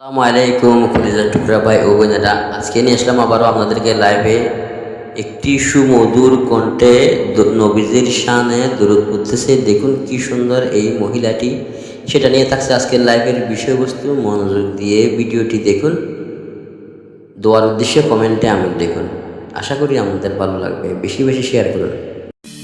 আসসালামু আলাইকুম কলিজার টুকরা ভাই ও আজকে নিয়ে আসলাম আবারও আপনাদেরকে লাইভে একটি সুমধুর কণ্ঠে নবীজির শানে দূরত পড়তেছে। দেখুন কি সুন্দর এই মহিলাটি। সেটা নিয়ে থাকছে আজকের লাইভের বিষয়বস্তু, মনোযোগ দিয়ে ভিডিওটি দেখুন। দোয়ার উদ্দেশ্যে কমেন্টে আমিন দেখুন। আশা করি আমাদের ভালো লাগবে। বেশি বেশি শেয়ার করুন।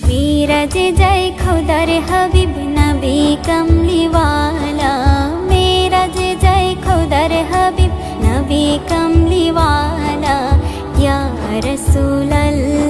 মেরাজে যাই খোদার হাবিব, নবী কমলিওয়ালা। ं या रसूलल्ला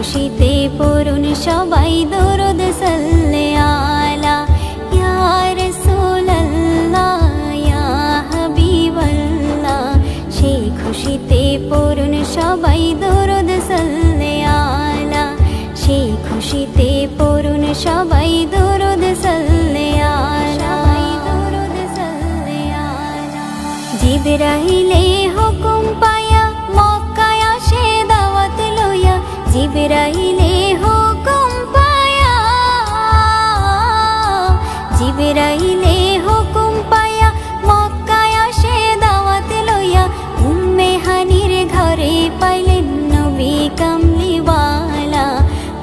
খুশিতে পড়ুন সবাই, দরুদ সাল্লে আলা। ইয়া রাসূলুল্লাহ, ইয়া হাবিবাল্লাহ। সেই খুশিতে পড়ুন সবাই, দরুদ সাল্লে আলা। সেই খুশিতে পড়ুন সবাই, দরুদ সাল্লে আলা। দরুদ সাল্লে আলা। জিবরাইলে হুকুম পায়া জিবরাইলে হুকুম পায়া। জিবরাইলে হুকুম পায়া। মক্কায় আসে দাওয়াত লইয়া। উম্মে হানির ঘরে পাইলেন নবী কামলিওয়ালা।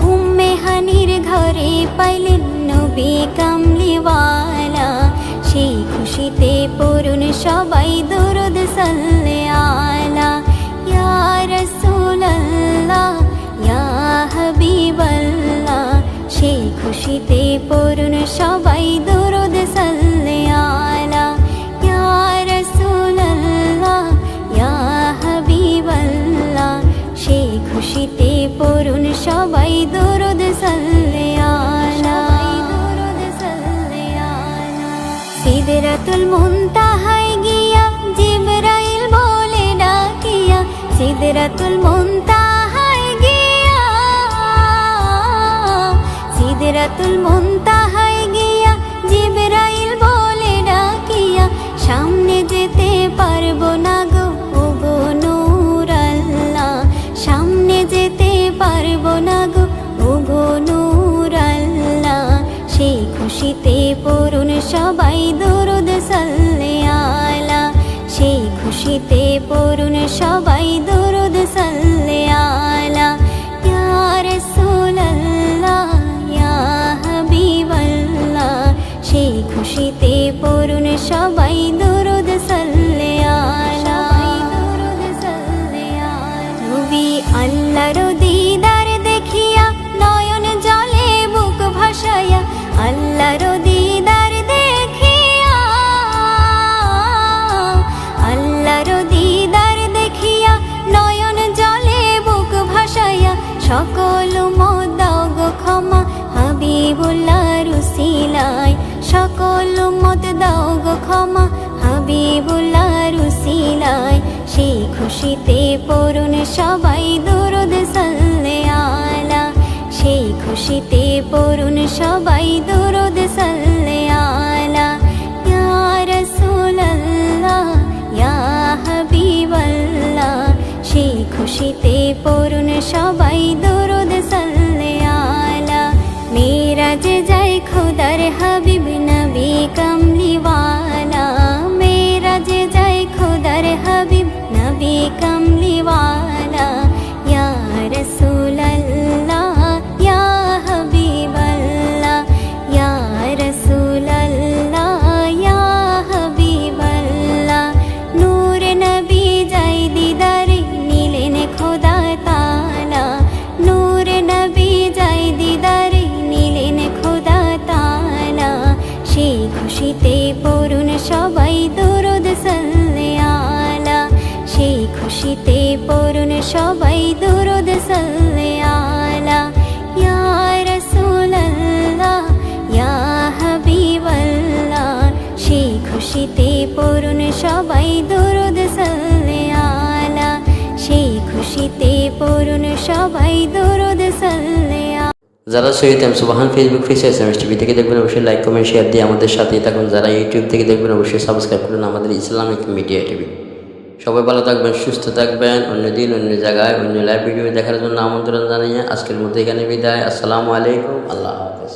উম্মে হানির ঘরে পাইলেন নবী কামলিওয়ালা। সেই খুশিতে পড়ুন সবাই সিদরাতুল মুনতাহায় গিয়া, সিদরাতুল মুনতাহায় গিয়া, জিবরাইল বলে ডাকিয়া, সামনে যেতে পারব না গো, ও গো নূর আল্লাহ। সামনে যেতে পারব না গো, ও গো নূর আল্লাহ। সেই খুশিতে পড়ুন সবাই দরুদ সাল্লে আলা। সেই খুশিতে পড়ুন সবাই দরুদ সাল্লে আলা সকল মদাও গো ক্ষমা হাবিবুল্লাহ রুসিলায়। সকল মত দাও গো ক্ষমা হাবিবুল্লাহ রুসিলায়। সেই খুশিতে পড়ুন সবাই দরদ সাল্লে আলা। সেই খুশিতে পড়ুন সবাই দরুদ পড়ুন সবাই দরুদ সাল্লে আলা। মেরাজ যাই খুদার হাবিব নবী কমলিওয়ালা। মেরাজ যাই খুদার হাবিব নবী কমলিওয়ালা। সবাই দুরুদ সাল্লে আলা ইয়া রাসূলুল্লাহ, ইয়া হাবিবাল্লাহ। সেই খুশিতে পড়ুন সবাই দুরুদ সাল্লে আলা। সেই খুশিতে পড়ুন সবাই দুরুদ সাল্লে যারা Syed M Subhan Facebook page S TV থেকে দেখবেন, অবশ্যই লাইক কমেন্ট শেয়ার দিয়ে আমাদের সাথেই থাকুন। যারা ইউটিউব থেকে দেখবেন, অবশ্যই সাবস্ক্রাইব করুন আমাদের ইসলামিক মিডিয়া টিভি। সবাই ভালো থাকবেন, সুস্থ থাকবেন, অন্য দিন, অন্য জায়গায়, অন্য লাইভ ভিডিও দেখার জন্য আমন্ত্রণ জানিয়ে আজকের মধ্যে এখানে বিদায়। আসসালামু আলাইকুম, আল্লাহ হাফেজ।